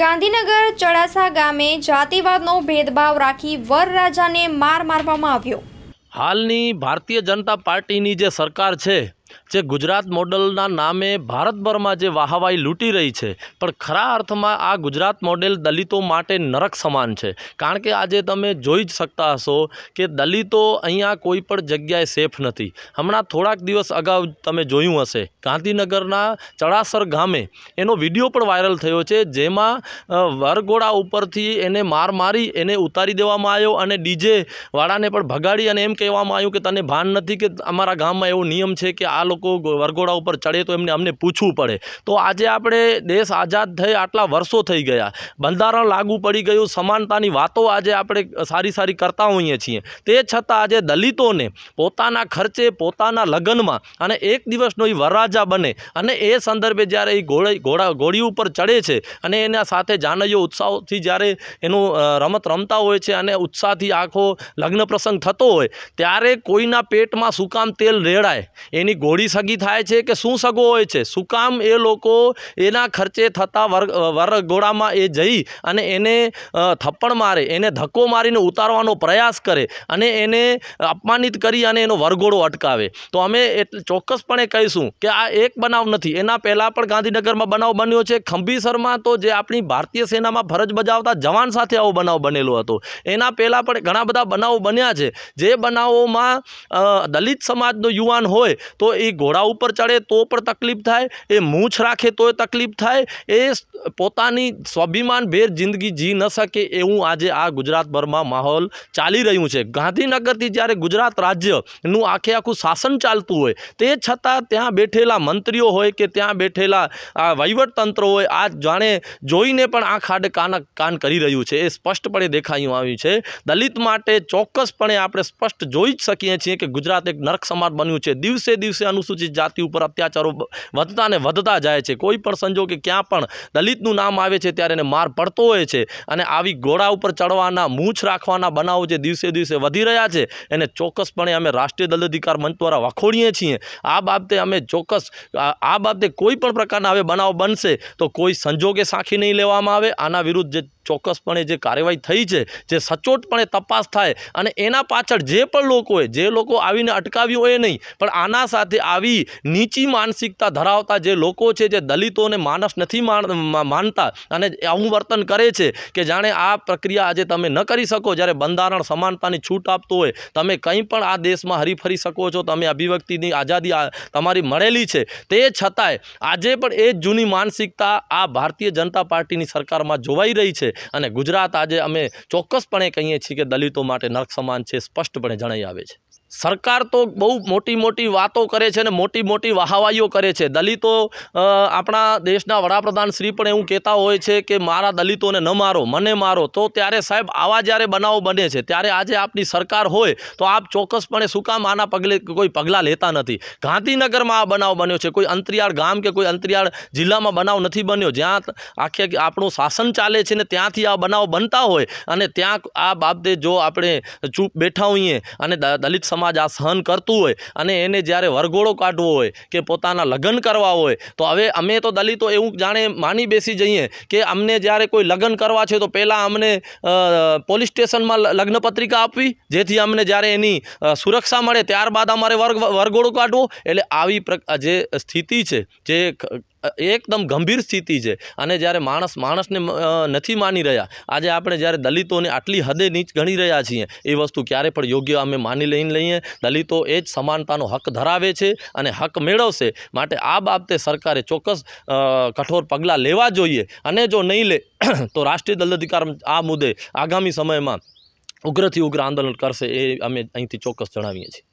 ગાંધીનગર ચડાસા ગામે જાતિવાદનો ભેદભાવ રાખી વરરાજાને માર મારવામાં આવ્યો. હાલની ભારતીય જનતા પાર્ટીની જે સરકાર છે જે ગુજરાત મોડલના નામે ભારતભરમાં જે વાહવાઈ લૂંટી રહી છે, પણ ખરા અર્થમાં આ ગુજરાત મોડેલ દલિતો માટે નરક સમાન છે. કારણ કે આજે તમે જોઈ જ શકતા હશો કે દલિતો અહીંયા કોઈ પણ જગ્યાએ સેફ નથી. હમણાં થોડાક દિવસ અગાઉ તમે જોયું હશે, ગાંધીનગરના ચડાસર ગામે એનો વીડિયો પણ વાયરલ થયો છે, જેમાં વરઘોડા ઉપરથી એને માર મારી એને ઉતારી દેવામાં આવ્યો અને ડીજે વાળાને પણ ભગાડી અને એમ કહેવામાં આવ્યું કે તને ભાન નથી કે અમારા ગામમાં એવો નિયમ છે કે આ લોકો વરઘોડા ઉપર ચડે તો એમને અમને પૂછવું પડે. તો આજે આપણે દેશ આઝાદ થઈ આટલા વર્ષો થઈ ગયા. બંધારણ લાગુ પડી ગયું, સમાનતાની વાતો આજે આપણે સારી સારી કરતા હોઈએ છીએ. તે છતાં આજે દલિતોને પોતાના ખર્ચે, પોતાના લગ્નમાં અને એક દિવસનો એ વરરાજા બને અને એ સંદર્ભે જ્યારે એ ઘોડી, ઘોડા, ઘોડી ઉપર ચડે છે અને એના સાથે જાનૈયો ઉત્સાહથી જ્યારે એનું રમત રમતા હોય છે અને ઉત્સાહથી આખો લગ્ન પ્રસંગ થતો હોય, ત્યારે કોઈના પેટમાં સુકામ તેલ રેડાય. એની ઘોડી સગી થાય છે કે શું સગો હોય છે? શું કામ એ લોકો એના ખર્ચે થતા વર વરઘોડામાં એ જઈ અને એને થપ્પડ મારે, એને ધક્કો મારીને ઉતારવાનો પ્રયાસ કરે અને એને અપમાનિત કરી અને એનો વરઘોડો અટકાવે. તો અમે એટલે ચોક્કસપણે કહીશું કે આ એક બનાવ નથી. એના પહેલાં પણ ગાંધીનગરમાં બનાવ બન્યો છે. ખંભીસરમાં તો જે આપણી ભારતીય સેનામાં ફરજ બજાવતા જવાન સાથે આવો બનાવ બનેલો હતો. એના પહેલાં પણ ઘણા બધા બનાવો બન્યા છે. જે બનાવોમાં દલિત સમાજનો યુવાન હોય તો એ ઘોડા ઉપર ચડે તો પણ તકલીફ થાય, એ મૂછ રાખે તોય તકલીફ થાય, એ પોતાની સ્વાભિમાન ભેર જિંદગી જી ન શકે એવું આજે આ ગુજરાતભરમાં માહોલ ચાલી રહ્યું છે. ગાંધીનગરથી જ્યારે ગુજરાત રાજ્યનું આખે આખું શાસન ચાલતું હોય, તે છતાં ત્યાં બેઠેલા મંત્રીઓ હોય કે ત્યાં બેઠેલા આ વહીવટતંત્ર હોય, આ જાણે જોઈને પણ આ ખાડે કાન કાન કરી રહ્યું છે. એ સ્પષ્ટપણે દેખાયું આવ્યું છે. દલિત માટે ચોક્કસપણે આપણે સ્પષ્ટ જોઈ જ શકીએ છીએ કે ગુજરાત એક નરક સમાજ બન્યું છે. દિવસે દિવસે અનુસૂચિત જાતિ ઉપર અત્યાચારો વધતા ને વધતા જાય છે. કોઈ પણ સંજોગે ક્યાં પણ દલિતનું નામ આવે છે ત્યારે એને માર પડતો હોય છે અને આવી ઘોડા ઉપર ચડવાના, મૂછ રાખવાના બનાવો જે દિવસે દિવસે વધી રહ્યા છે, એને ચોક્કસપણે અમે રાષ્ટ્રીય દલ અધિકાર મંચ દ્વારા વખોડીએ છીએ. આ બાબતે અમે ચોક્કસ, આ બાબતે કોઈ પણ પ્રકારના હવે બનાવ બનશે તો કોઈ સંજોગે સાંખી નહીં લેવામાં આવે. આના વિરુદ્ધ જે ચોક્કસપણે જે કાર્યવાહી થઈ છે, જે સચોટપણે તપાસ થાય અને એના પાછળ જે પણ લોકોએ જે લોકો આવીને અટકાવ્યું હોય નહીં, પણ આના સાથે આવી નીચી માનસિકતા ધરાવતા જે લોકો છે, જે દલિતોને માણસ નથી માનતા અને આવું વર્તન કરે છે કે જાણે આ પ્રક્રિયા આજે તમે ન કરી શકો. જ્યારે બંધારણ સમાનતાની છૂટ આપતું હોય, તમે કંઈ પણ આ દેશમાં હરીફરી શકો છો, તમે અભિવ્યક્તિની આઝાદી તમારી મળેલી છે. તે છતાંય આજે પણ એ જ જૂની માનસિકતા આ ભારતીય જનતા પાર્ટીની સરકારમાં જોવાઈ રહી છે અને ગુજરાત આજે અમે ચોક્કસપણે કહીએ છીએ કે દલિતો માટે નર્ક સમાન છે, સ્પષ્ટપણે જણાઈ આવે છે. સરકાર તો બહુ મોટી મોટી વાતો કરે છે અને મોટી મોટી વાહવાઈઓ કરે છે. દલિતો આપણા દેશના વડાપ્રધાન શ્રી પણ એવું કહેતા હોય છે કે મારા દલિતોને ન મારો, મને મારો. તો ત્યારે સાહેબ આવા જ્યારે બનાવો બને છે, ત્યારે આજે આપની સરકાર હોય તો આપ ચોક્કસપણે શું કામ આના પગલે કોઈ પગલાં લેતા નથી. ગાંધીનગરમાં આ બનાવ બન્યો છે. કોઈ અંતરિયાળ ગામ કે કોઈ અંતરિયાળ જિલ્લામાં બનાવ નથી બન્યો. જ્યાં આખે આપણું શાસન ચાલે છે ને ત્યાંથી આ બનાવ બનતા હોય અને ત્યાં આ બાબતે જો આપણે ચૂપ બેઠા હોઈએ અને દલિત સમાજ આ સહન કરતું હોય અને એને જ્યારે વરઘોડો કાઢવો હોય કે પોતાના લગ્ન કરવા હોય, તો હવે અમે તો દલિતો એવું જાણે માની બેસી જઈએ કે અમને જ્યારે કોઈ લગ્ન કરવા છે, તો પહેલાં અમને પોલીસ સ્ટેશનમાં લગ્ન પત્રિકા આપવી, જેથી અમને જ્યારે એની સુરક્ષા મળે, ત્યારબાદ અમારે વર્ગ, વરઘોડો કાઢવો. એટલે આવી જે સ્થિતિ છે, જે એકદમ ગંભીર સ્થિતિ છે. અને જ્યારે માણસ, માણસને નથી માની રહ્યા, આજે આપણે જ્યારે દલિતોને આટલી હદે નીચ ગણી રહ્યા છીએ, એ વસ્તુ ક્યારે પણ યોગ્ય અમે માની લઈને લઈએ. દલિતો એ જ સમાનતાનો હક ધરાવે છે અને હક મેળવશે. માટે આ બાબતે સરકારે ચોક્કસ કઠોર પગલાં લેવા જોઈએ. અને જો નહીં લે, તો રાષ્ટ્રીય દલ અધિકાર આ મુદ્દે આગામી સમયમાં ઉગ્રથી ઉગ્ર આંદોલન કરશે એ અમે અહીંથી ચોક્કસ જણાવીએ છીએ.